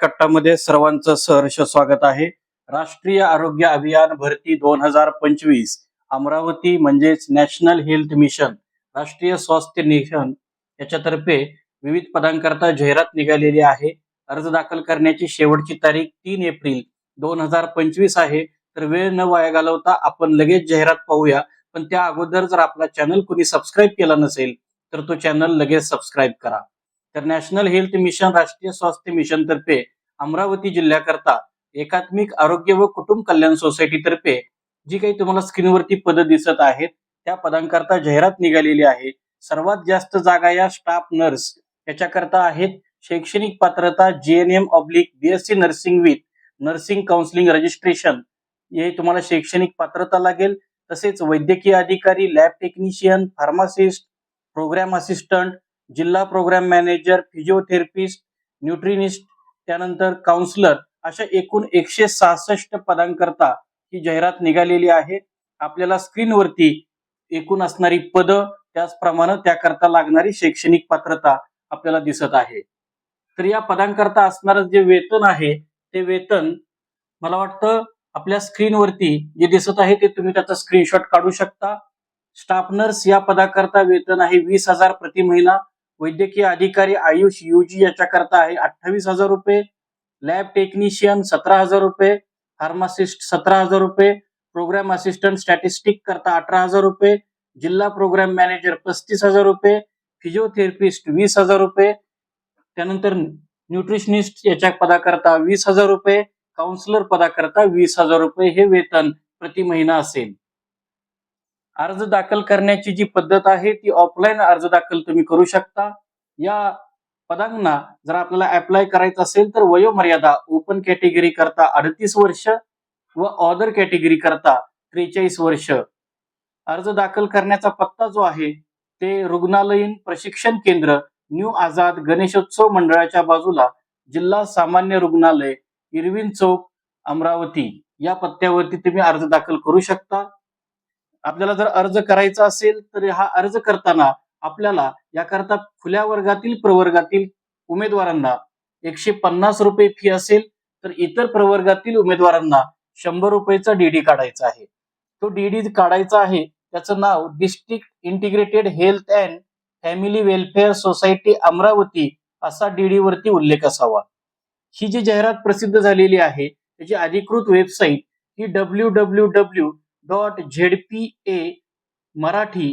कट्टामध्ये सर्वांचं सहर्ष स्वागत आहे. राष्ट्रीय आरोग्य अभियान भरती दोन हजार पंचवीस अमरावती म्हणजेच नॅशनल हेल्थ मिशन राष्ट्रीय स्वास्थ्य मिशन याच्यातर्फे विविध पदांकरता जाहिरात निघालेली आहे. अर्ज दाखल करण्याची शेवटची तारीख तीन एप्रिल दोन हजार पंचवीस आहे. तर वेळ न वाया घालवता आपण लगेच जाहिरात पाहूया. पण त्या अगोदर जर आपला चॅनल कोणी सबस्क्राईब केला नसेल तर तो चॅनल लगेच सबस्क्राईब करा. तर नॅशनल हेल्थ मिशन राष्ट्रीय स्वास्थ्य मिशन तर्फे अमरावती जिल्ह्याकरता एकात्मिक आरोग्य व कुटुंब कल्याण सोसायटी तर्फे जी काही तुम्हाला स्क्रीनवरती पद दिसत आहेत त्या पदांकरता जाहिरात निघालेली आहे. सर्वात जास्त जागा या स्टाफ नर्स याच्याकरता आहेत शैक्षणिक पात्रता GNM oblique BSc nursing with nursing counselling registration हे तुम्हाला शैक्षणिक पात्रता लागेल. तसेच वैद्यकीय अधिकारी lab technician pharmacist programme assistant जिल्हा प्रोग्राम मॅनेजर फिजिओथेरपिस्ट न्यूट्रिनिस्ट त्यानंतर काउन्सिलर अशा एकूण एकशे सहासष्ट पदांकरता ही जाहिरात निघालेली आहे. आपल्याला स्क्रीनवरती एकूण असणारी पद त्याचप्रमाणे त्याकरता लागणारी शैक्षणिक पात्रता आपल्याला दिसत आहे. तर या पदांकरता असणारं जे वेतन आहे ते वेतन मला वाटतं आपल्या स्क्रीनवरती जे दिसत आहे ते तुम्ही त्याचा स्क्रीनशॉट काढू शकता. स्टाफ नर्स या पदाकरता वेतन आहे वीस हजार प्रति महिना. वैद्यकीय अधिकारी आयुष युजी याच्याकरता आहे. अठ्ठावीस हजार रुपये. लॅब टेक्निशियन सतरा हजार रुपये. फार्मासिस्ट सतरा हजार रुपये. प्रोग्राम असिस्टंट स्टॅटिस्टिक करता अठरा हजार रुपये. जिल्हा प्रोग्राम मॅनेजर पस्तीस हजार रुपये. फिजिओथेरपिस्ट वीस हजार रुपये. त्यानंतर न्यूट्रिशनिस्ट याच्या पदाकरता वीस हजार रुपये. काउन्सिलर पदाकरता वीस हजार रुपये हे वेतन प्रति महिना असेल. अर्ज दाखल करण्याची जी पद्धत आहे ती ऑफलाईन अर्ज दाखल तुम्ही करू शकता. या पदांना जर आपल्याला अप्लाय करायचं असेल तर वयोमर्यादा ओपन कॅटेगरी करता अडतीस वर्ष व ऑदर कॅटेगरी करता त्रेचाळीस वर्ष. अर्ज दाखल करण्याचा पत्ता जो आहे ते रुग्णालयीन प्रशिक्षण केंद्र न्यू आझाद गणेशोत्सव मंडळाच्या बाजूला जिल्हा सामान्य रुग्णालय इरविन चौक अमरावती. या पत्त्यावरती तुम्ही अर्ज दाखल करू शकता. आपल्याला जर अर्ज करायचा असेल तर हा अर्ज करताना आपल्याला याकरता खुल्या वर्गातील प्रवर्गातील उमेदवारांना एकशे पन्नास रुपये फी असेल तर इतर प्रवर्गातील उमेदवारांना शंभर रुपयेचा डीडी काढायचा आहे. तो डीडी काढायचा आहे त्याचं नाव district integrated health and family welfare society Amravati असा डीडी वरती उल्लेख असावा. ही जी जाहिरात प्रसिद्ध झालेली आहे त्याची अधिकृत website he W W W dot ZP A Marathi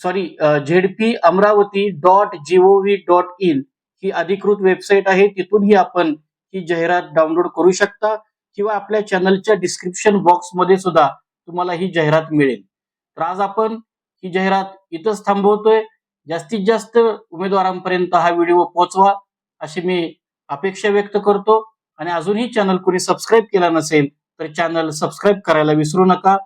sorry ZP Amravati dot GOV dot in ही अधिकृत वेबसाईट आहे. तिथूनही आपण ही जाहिरात डाउनलोड करू शकता किंवा आपल्या चॅनलच्या डिस्क्रिप्शन बॉक्समध्ये सुद्धा तुम्हाला ही जाहिरात मिळेल. तर आज आपण ही जाहिरात इथंच थांबवतोय. जास्तीत जास्त उमेदवारांपर्यंत हा व्हिडिओ पोहोचवा अशी मी अपेक्षा व्यक्त करतो. आणि अजूनही चॅनल कोणी सबस्क्राईब केला नसेल तर चॅनल सबस्क्राईब करायला विसरू नका.